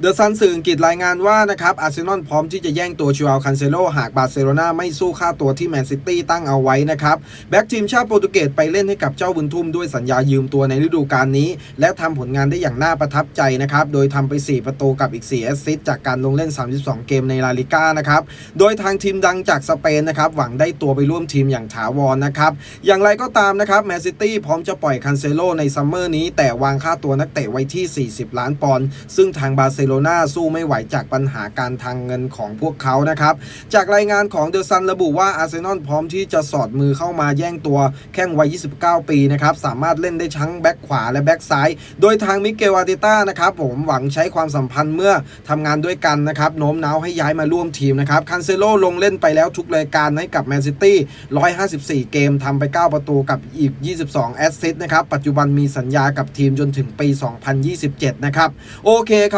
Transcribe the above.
เดอะซันสื่ออังกฤษรายงานว่านะครับอาร์เซนอลพร้อมที่จะแย่งตัวชูอัลคันเซโลหากบาร์เซโลนาไม่สู้ค่าตัวที่แมนซิตี้ตั้งเอาไว้นะครับแบ็กทีมชาติโปรตุเกสไปเล่นให้กับเจ้าบุญทุ่มด้วยสัญญายืมตัวในฤดูกาลนี้ และทำผลงานได้อย่างน่าประทับใจนะครับโดยทำไป 4 ประตูกับอีก 4 แอสซิสต์จากการลงเล่น 32 เกมในลาลิก้านะครับโดยทางทีมดังจากสเปนนะครับหวังได้ตัวไปร่วมทีมอย่างถาวรนะครับอย่างไรก็ตามนะครับแมนซิตี้พร้อมจะปล่อยคันเซโลในซัมเมอร์นี้แต่วางค่าตัวนักเตะไว้ที่ 40 ล้านปอนด์ซึ่งทางบาร์เซโลนาสู้ไม่ไหวจากปัญหาการทางเงินของพวกเขานะครับ จากรายงานของเดอะซันระบุว่าอาร์เซนอลพร้อมที่จะสอดมือเข้ามาแย่งตัวแข้งวัย 29 ปีนะครับ สามารถเล่นได้ทั้งแบ็คขวาและแบ็คซ้าย โดยทางมิเกลอาร์เตต้านะครับ ผมหวังใช้ความสัมพันธ์เมื่อทำงานด้วยกันนะครับ โน้มน้าวให้ย้ายมาร่วมทีมนะครับ คันเซโลลงเล่นไปแล้วทุกรายการให้กับแมนซิตี้ 154 เกมทำไป 9 ประตูกับอีก 22 แอสซิสต์นะครับ ปัจจุบันมีสัญญากับทีมจนถึงปี 2027 นะครับ โอเคครับ